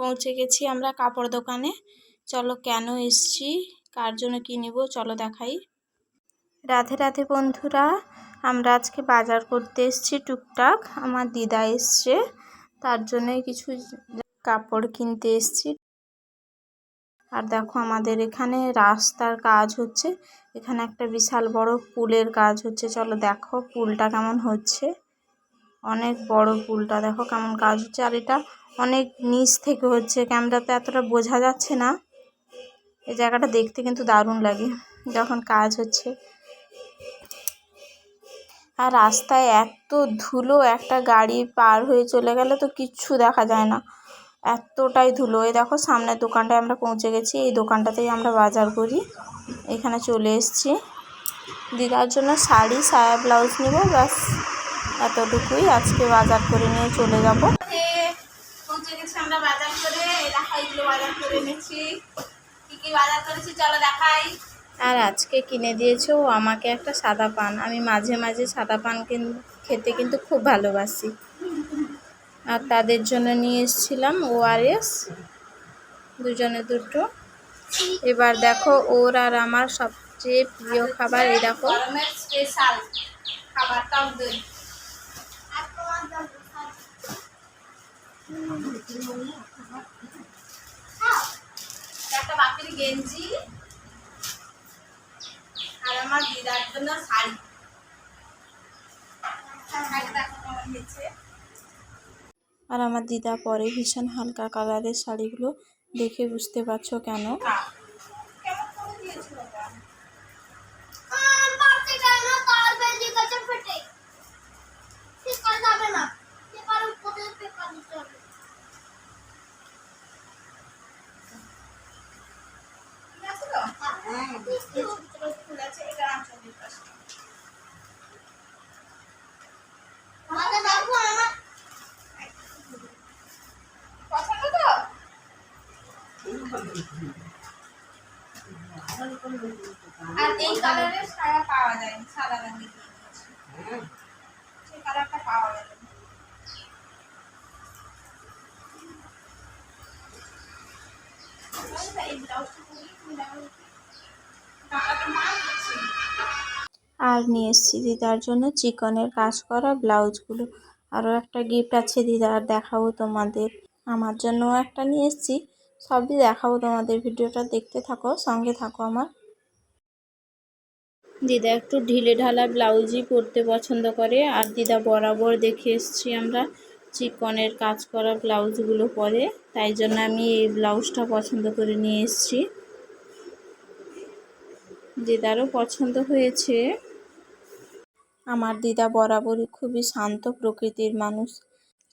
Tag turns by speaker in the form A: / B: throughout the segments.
A: পৌঁছে গেছি আমরা কাপড় দোকানে। চলো কেন এসছি? কার জন্য কী নেব? চলো দেখাই। রাধে রাধে বন্ধুরা, আমরা আজকে বাজার করতে এসছি টুকটাক। আমার দিদা এসছে, তার জন্যই কিছু কাপড় কিনতে এসছি। আর দেখো আমাদের এখানে রাস্তার কাজ হচ্ছে। এখানে একটা বিশাল বড় পুলের কাজ হচ্ছে। চলো দেখো পুলটা কেমন হচ্ছে। অনেক বড় পুলটা, দেখো কেমন কাজ হচ্ছে। আর এটা অনেক নিচ থেকে হচ্ছে ক্যামেরাতে এতটা বোঝা যাচ্ছে না। এই জায়গাটা দেখতে কিন্তু দারুণ লাগে যখন কাজ হচ্ছে। আর রাস্তায় এত ধুলো, একটা গাড়ি পার হয়ে চলে গেলে তো কিচ্ছু দেখা যায় না। এতটাই ধুলো। এই দেখো সামনের দোকানটায় আমরা পৌঁছে গেছি। এই দোকানটাতেই আমরা বাজার করি। এখানে চলে এসছি। দিদার জন্য শাড়ি, সায়া ব্লাউজ নেব, ব্যাস। এতটুকুই। আজকে বাজার করে নিয়ে চলে যাব। আমরা বাজার করে দেখাই বাজার করে এনেছি। কি কি বাজার করেছি চলো দেখাই। আর আজকে কিনে দিয়েছে ও আমাকে একটা সাদা পান। আমি মাঝে মাঝে সাদা পান খেতে কিন্তু খুব ভালোবাসি। আর তাদের জন্য নিয়ে এসেছিলাম ওআরএস দুজনে দুটো। এবার দেখো ওর আর আমার সবচেয়ে প্রিয় খাবার এই দেখো। স্পেশাল খাবার টক দই একটা বাপের গেঞ্জি আর আমার দিদার জন্য শাড়ি। আর আমার দিদা পরে ভীষণ হালকা কালারের শাড়িগুলো দেখে বুঝতে পারছ কেন? আর এই কালারের সায়া পাওয়া যায় সাদা রঙের সেই কালারটা পাওয়া যাবে আর নিয়ে এসেছি দিদার জন্য চিকনের কাজ করা ব্লাউজগুলো। আরও একটা গিফট আছে দিদার, দেখাবো তোমাদের। আমার জন্যও একটা নিয়ে এসেছি। সবই দেখাবো তোমাদের, ভিডিওটা দেখতে থাকো, সঙ্গে থাকো আমার। দিদা একটু ঢিলে ঢালা ব্লাউজই পরতে পছন্দ করে, আর দিদা বরাবর দেখে এসছি আমরা চিকনের কাজ করা ব্লাউজগুলো পরে। তাই জন্য আমি এই ব্লাউজটা পছন্দ করে নিয়ে এসছি। দিদারও পছন্দ হয়েছে। আমার দিদা বরাবরই খুবই শান্ত প্রকৃতির মানুষ।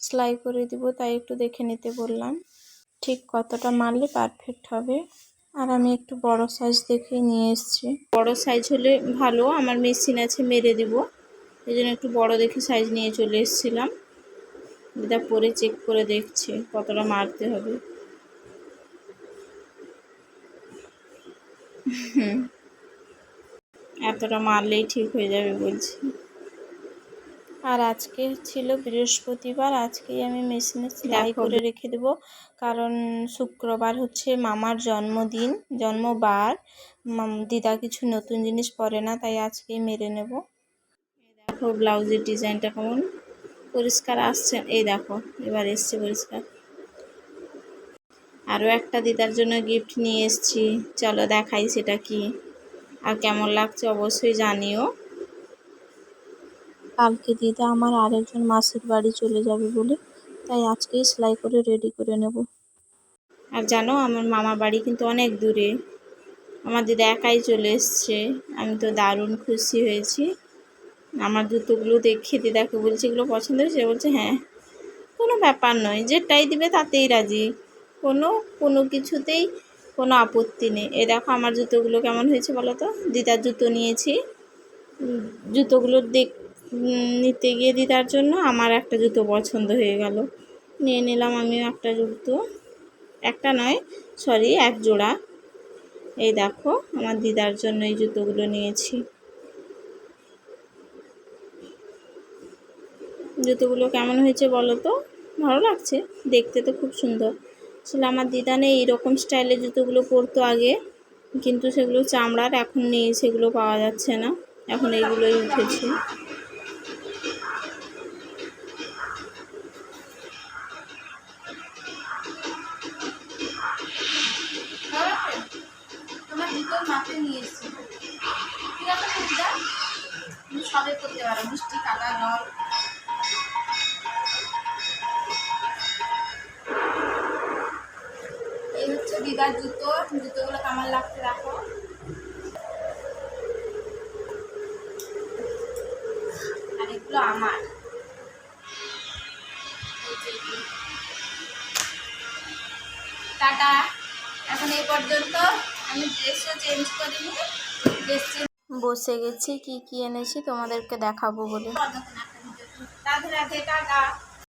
A: সেলাই করে দিব, তাই একটু দেখে নিতে বললাম। ঠিক কতটা মারলে পারফেক্ট হবে। আর আমি একটু বড় সাইজ দেখে নিয়ে এসেছি। বড় সাইজ হলে ভালো, আমার মেশিন আছে, মেরে দিব। এই জন্য একটু বড় দেখে সাইজ নিয়ে চলে এসেছিলাম। দিদা পরে চেক করে দেখছি কতটা মারতে হবে। এতটা মারলেই ঠিক হয়ে যাবে বলছি। আর আজকে ছিল বৃহস্পতিবার আজকেই আমি মেশিনে সেলাই করে রেখে দেব। কারণ শুক্রবার হচ্ছে মামার জন্মদিন জন্মবার। দিদা কিছু নতুন জিনিস পরে না তাই আজকেই মেরে নেব। দেখো ব্লাউজের ডিজাইনটা কেমন পরিষ্কার আসছে। এই দেখো এবার এসছে পরিষ্কার। আরও একটা দিদার জন্য গিফট নিয়ে এসছি। চলো দেখাই সেটা কি। আর কেমন লাগছে অবশ্যই জানিও। কালকে দিদা আমার আরেকজন মাসির বাড়ি চলে যাবে বলে তাই আজকেই সেলাই করে রেডি করে নেব। আর জানো আমার মামার বাড়ি কিন্তু অনেক দূরে। আমার দিদা একাই চলে এসছে আমি তো দারুণ খুশি হয়েছি। আমার জুতোগুলো দেখে দিদাকে বলছে এগুলো পছন্দ হয়েছে? বলছে হ্যাঁ। কোনো ব্যাপার নয় যেটাই দিবে তাতেই রাজি। কোনো কোনো কিছুতেই কোনো আপত্তি নেই। এ দেখো আমার জুতোগুলো কেমন হয়েছে বলো তো? দিদার জুতো নিয়েছি। জুতোগুলো দেখ নিতে গিয়ে দিদার জন্য আমার একটা জুতো পছন্দ হয়ে গেল। নিয়ে নিলাম আমিও একটা জুতো। একটা নয় সরি এক জোড়া। এই দেখো, আমার দিদার জন্য এই জুতোগুলো নিয়েছি। জুতোগুলো কেমন হয়েছে বলো তো? ভালো লাগছে। দেখতে তো খুব সুন্দর।
B: আসলে আমার দিদানে এইরকম স্টাইলের জুতোগুলো পরতো আগে, কিন্তু সেগুলো চামড়ার, এখন নেই, সেগুলো পাওয়া যাচ্ছে না। এখন এইগুলোই উঠেছে। সবে করতে পারো, মিষ্টি আর আমার। টাটা। এখন এই পর্যন্ত আমি ড্রেসও চেঞ্জ করিনি ড্রেস চেঞ্জ বসে গেছি কি কি এনেছি তোমাদেরকে দেখাবো বলে। রাধে রাধে টাটা।